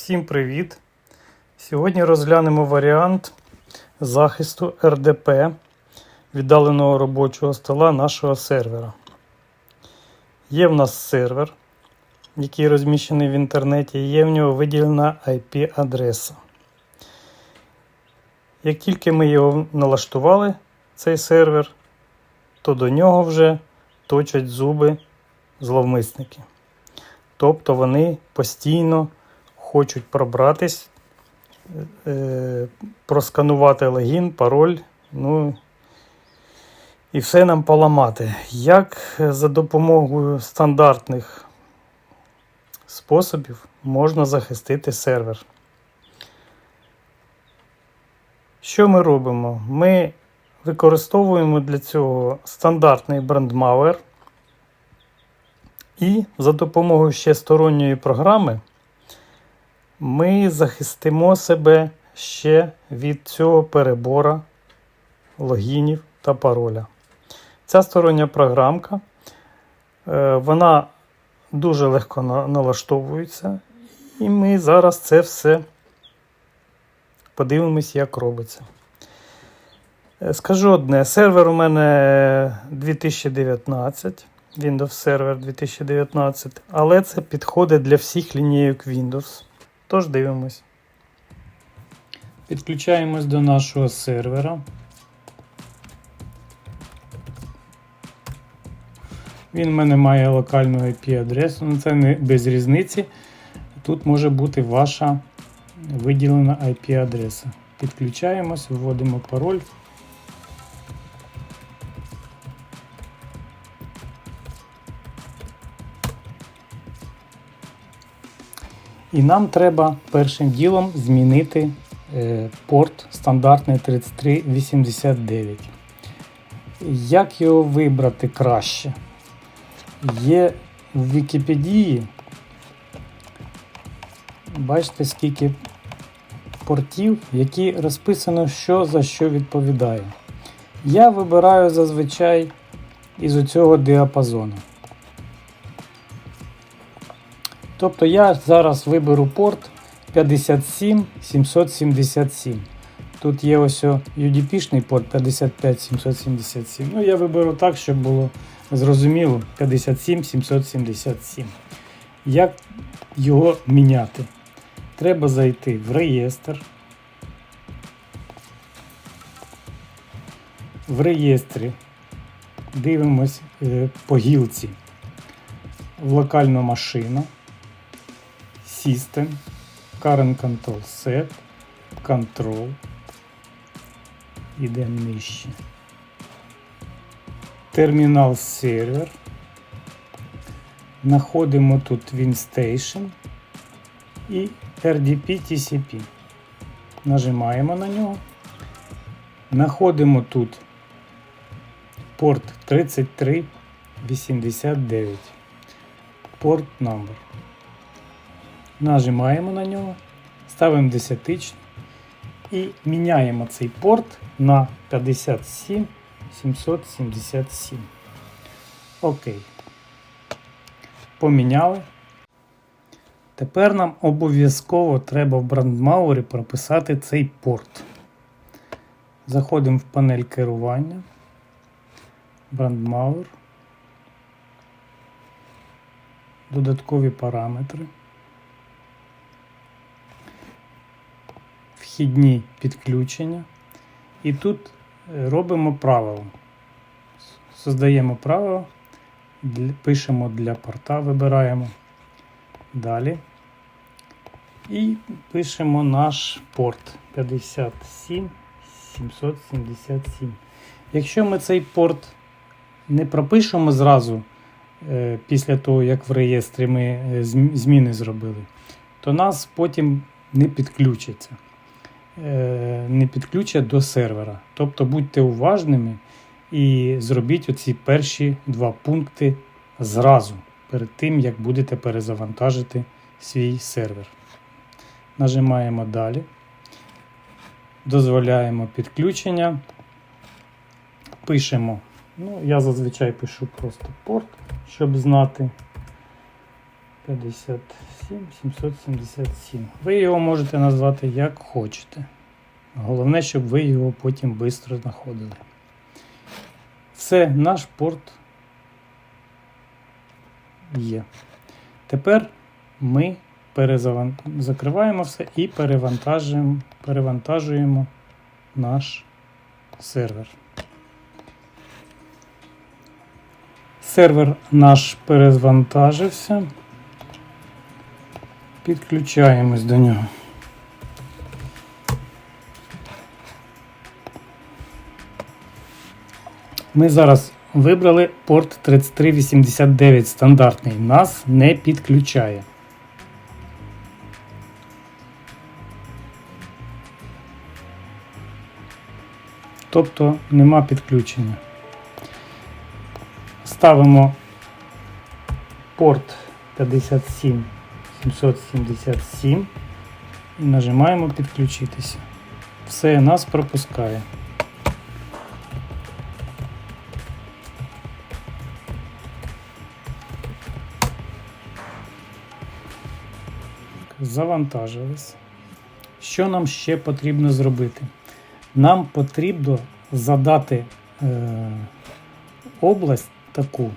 Всім привіт! Сьогодні розглянемо варіант захисту РДП віддаленого робочого стола нашого сервера. Є в нас сервер, який розміщений в інтернеті, і є в нього виділена IP-адреса. Як тільки ми його налаштували, цей сервер, то до нього вже точать зуби зловмисники. Тобто вони постійно хочуть пробратись, е, просканувати логін, пароль, ну і все нам поламати. Як за допомогою стандартних способів можна захистити сервер? Що ми робимо? Ми використовуємо для цього стандартний брендмауер. І за допомогою ще сторонньої програми ми захистимо себе ще від цього перебора логінів та пароля. Ця стороння програмка, е, вона дуже легко налаштовується, і ми зараз це все подивимось, як робиться. Е, Скажу одне, сервер у мене 2019. Windows Server 2019, але це підходить для всіх лінійок Windows. Тож дивимось. Підключаємось до нашого сервера. Він в мене має локальну IP-адресу, але це не без різниці. Тут може бути ваша виділена IP-адреса. Підключаємось, вводимо пароль. І нам треба першим ділом змінити е, порт стандартний 3389. Як його вибрати краще? Є в Вікіпедії. Бачите, скільки портів, які розписано, що за що відповідає. Я вибираю зазвичай із оцього діапазону. Тобто я зараз виберу порт 57777. Тут є ось UDP-шний порт 55777. Ну, я виберу так, щоб було зрозуміло 57777. Як його міняти? Треба зайти в реєстр. В реєстрі дивимось е, по гілці в локальну машину. System, Current Control Set, Control. Ідемо нижче. Термінал сервер. Находимо тут WinStation і RDP TCP. Нажимаємо на нього. Находимо тут порт 3389. Порт number. Нажимаємо на нього, ставимо десятичний і міняємо цей порт на 57 777. Окей. Поміняли. Тепер нам обов'язково треба в брандмауері прописати цей порт. Заходимо в панель керування. Брандмауер. Додаткові параметри. Вхідні підключення. І тут е, робимо правило. Создаємо правило, пишемо для порта, вибираємо. Далі. І пишемо наш порт 57 777. Якщо ми цей порт не пропишемо зразу е, після того, як в реєстрі ми е, зміни зробили, то нас потім не підключиться. Е, Не підключать до сервера. Тобто будьте уважними і зробіть оці перші два пункти зразу, перед тим, як будете перезавантажити свій сервер. Нажимаємо далі. Дозволяємо підключення. Пишемо. Ну, я зазвичай пишу просто порт, щоб знати. 57 777. Ви його можете назвати як хочете. Головне, щоб ви його потім швидко знаходили. Все, наш порт є. Тепер ми перезаван... закриваємо все і перевантажуємо, перевантажуємо наш сервер. Сервер наш перезвантажився. Підключаємось до нього. Ми зараз вибрали порт 3389 стандартний. Нас не підключає. Тобто нема підключення. Ставимо порт 57 777 і нажимаємо підключитися. Все, нас пропускає. Завантажились. Що нам ще потрібно зробити? Нам потрібно задати е, область таку,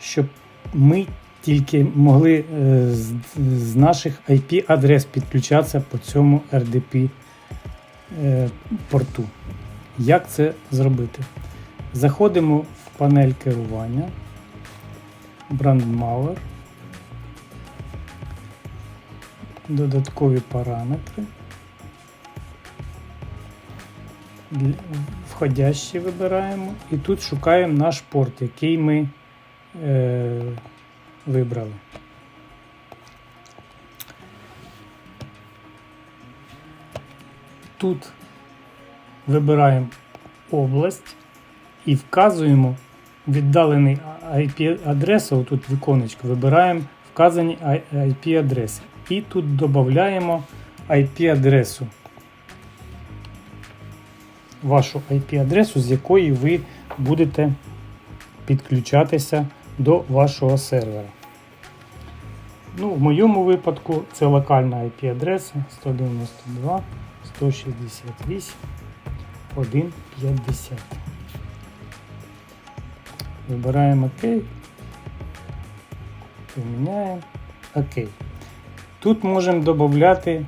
щоб ми тільки могли е, з, наших IP-адрес підключатися по цьому RDP е, порту. Як це зробити? Заходимо в панель керування, Brandmauer, додаткові параметри. Входящі вибираємо і тут шукаємо наш порт, який ми е, вибрали. Тут вибираємо область і вказуємо віддалений IP-адресу, тут віконечко, вибираємо вказані IP-адреси. І тут додаємо IP-адресу. Вашу IP-адресу, з якої ви будете підключатися до вашого сервера. Ну, в моєму випадку це локальна IP-адреса 192 168 1.50. Вибираємо ОК. Поміняємо ОК. Тут можемо додати,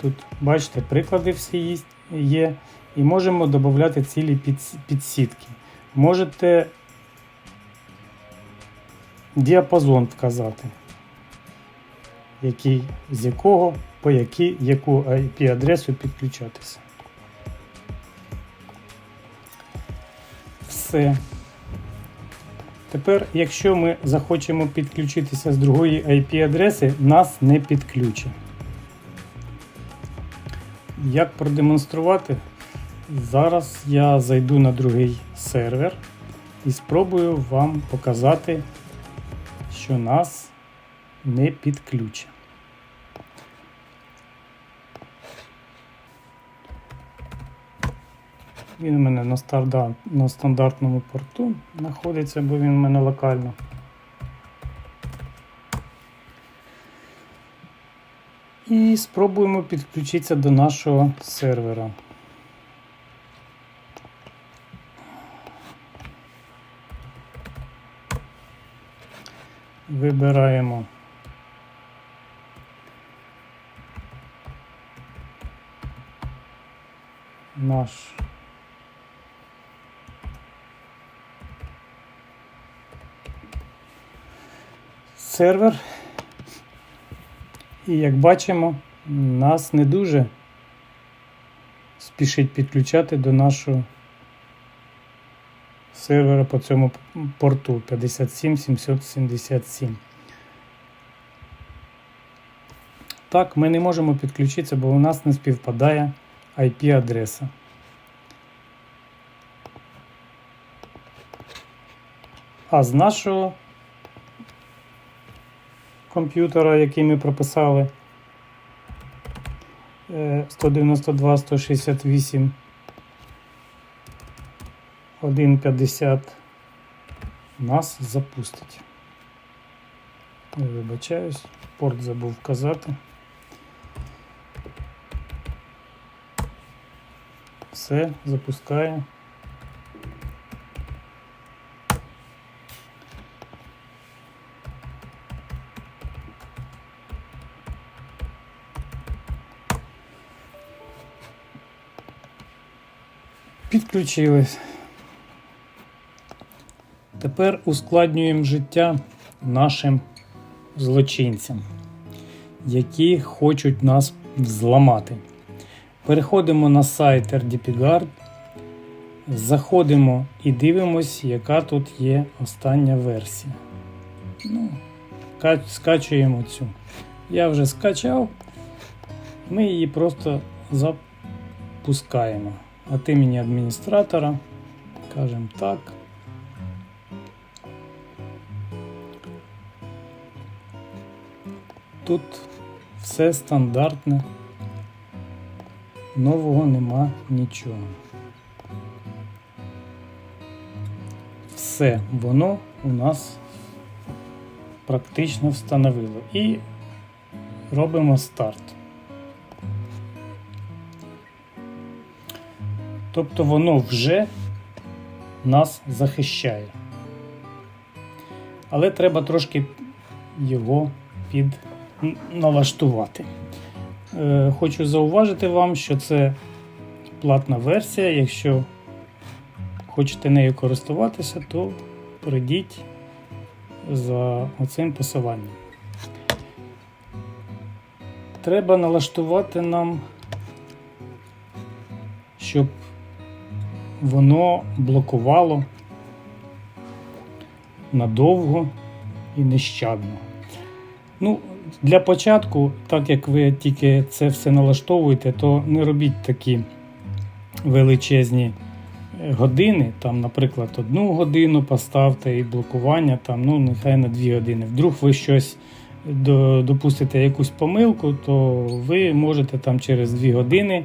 тут бачите, приклади всі є- і можемо додати цілі підсітки. Можете діапазон вказати, який, з якого по які, яку IP-адресу підключатися. Все. Тепер, якщо ми захочемо підключитися з другої IP-адреси, нас не підключить. Як продемонструвати? Зараз я зайду на другий сервер і спробую вам показати, що нас не підключить. Він у мене на, старда, на стандартному порту знаходиться, бо він у мене локально. І спробуємо підключитися до нашого сервера. Вибираємо наш сервер. І як бачимо, нас не дуже спішить підключати до нашого сервера по цьому порту 57777. Так, ми не можемо підключитися, бо у нас не співпадає IP-адреса. А з нашого комп'ютера, який ми прописали е, 192 168 1.50 нас запустить. Вибачаюсь, порт забув вказати. Все, запускаю. Підключились. Тепер ускладнюємо життя нашим злочинцям, які хочуть нас зламати. Переходимо на сайт RDPGuard, заходимо і дивимось, яка тут є остання версія. Ну, скачуємо цю. Я вже скачав, ми її просто запускаємо. От імені адміністратора кажемо так. Тут все стандартне, нового нема нічого. Все воно у нас практично встановило. І робимо старт. Тобто воно вже нас захищає. Але треба трошки його під налаштувати. Е, Хочу зауважити вам, що це платна версія. Якщо хочете нею користуватися, то перейдіть за оцим посиланням. Треба налаштувати нам, щоб воно блокувало надовго і нещадно. Ну, для початку, так як ви тільки це все налаштовуєте, то не робіть такі величезні е, години. Там, наприклад, одну годину поставте і блокування, там, ну, нехай на дві години. Вдруг ви щось допустите якусь помилку, то ви можете там через дві години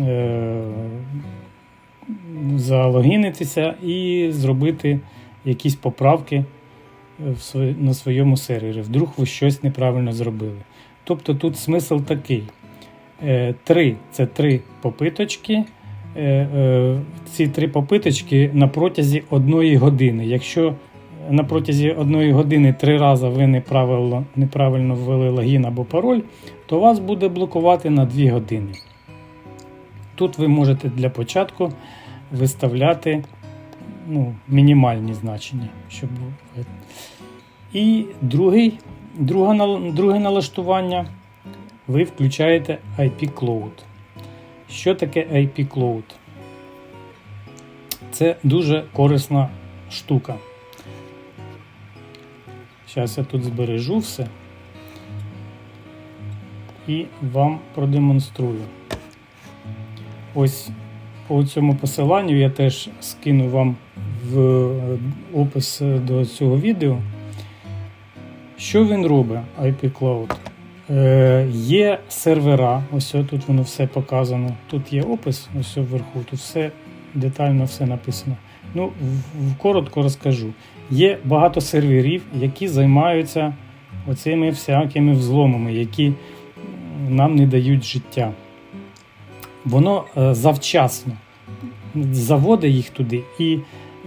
е- залогінитися і зробити якісь поправки на своєму сервері. Вдруг ви щось неправильно зробили. Тобто тут смисл такий: Е, три це три попиточки. Е, е, Ці три попиточки на протязі одної години. Якщо на протязі одної години три рази ви неправильно, неправильно ввели логін або пароль, то вас буде блокувати на 2 години. Тут ви можете для початку виставляти ну, мінімальні значення. Щоб... І другий, друге, друге налаштування ви включаєте IP Cloud. Що таке IP Cloud? Це дуже корисна штука. Зараз я тут збережу все і вам продемонструю. Ось по цьому посиланню я теж скину вам в е, опис до цього відео. Що він робить, IP Cloud? Е, є сервера, ось тут воно все показано. Тут є опис, ось вверху, тут все детально все написано. Ну, коротко розкажу. Є багато серверів, які займаються оцими всякими взломами, які нам не дають життя. Воно е, завчасно. Заводить їх туди, і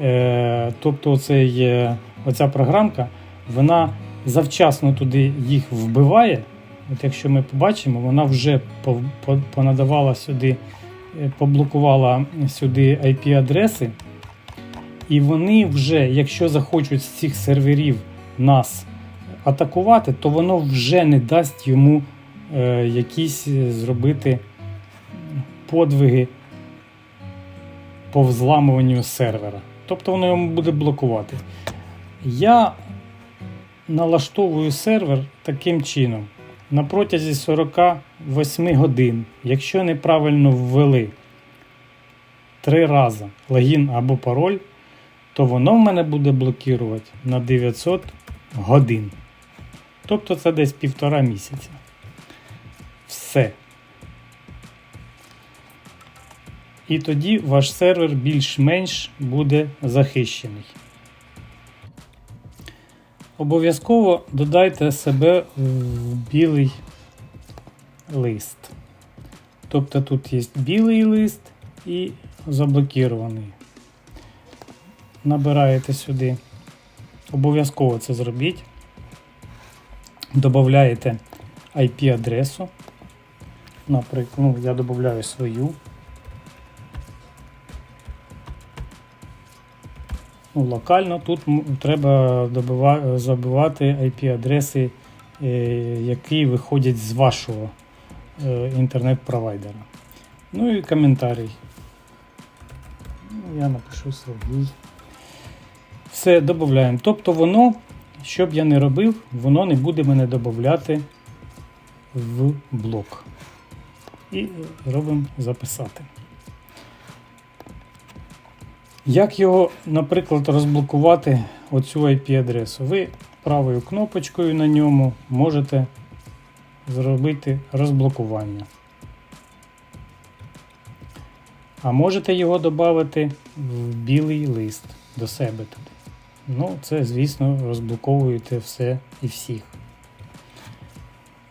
е, тобто оцей, е, оця програмка, вона завчасно туди їх вбиває. От якщо ми побачимо, вона вже понадавала сюди, поблокувала сюди IP-адреси, і вони вже, якщо захочуть з цих серверів нас атакувати, то воно вже не дасть йому е, якісь зробити подвиги по взламуванню сервера. Тобто воно йому буде блокувати. Я налаштовую сервер таким чином. На протязі 48 годин, якщо неправильно ввели три рази логін або пароль, то воно в мене буде блокувати на 900 годин. Тобто це десь півтора місяця. Все. І тоді ваш сервер більш-менш буде захищений. Обов'язково додайте себе в білий лист. Тобто тут є білий лист і заблокірований. Набираєте сюди. Обов'язково це зробіть. Додаєте IP-адресу. Наприклад, ну, я додаю свою. Ну, локально тут треба забивати IP-адреси, е, які виходять з вашого е, інтернет-провайдера. Ну і коментарій. Ну, Я напишу Сергій. Все, додаємо. Тобто воно, що б я не робив, воно не буде мене додати в блок. І робимо записати. Як його, наприклад, розблокувати оцю IP-адресу? Ви правою кнопочкою на ньому можете зробити розблокування. А можете його додати в білий лист до себе туди. Ну, це, звісно, розблоковуєте все і всіх.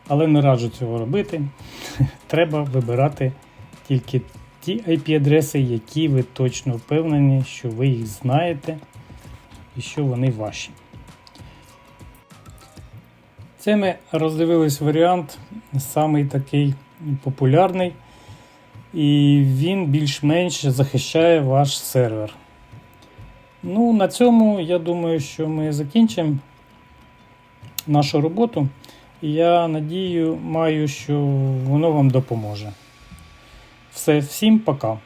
Але не раджу цього робити. Треба вибирати тільки ті IP-адреси, які ви точно впевнені, що ви їх знаєте і що вони ваші. Це ми роздивились варіант, самий такий популярний, і він більш-менш захищає ваш сервер. Ну, на цьому я думаю, що ми закінчимо нашу роботу. Я надію, маю, що воно вам допоможе. Все, всім пока.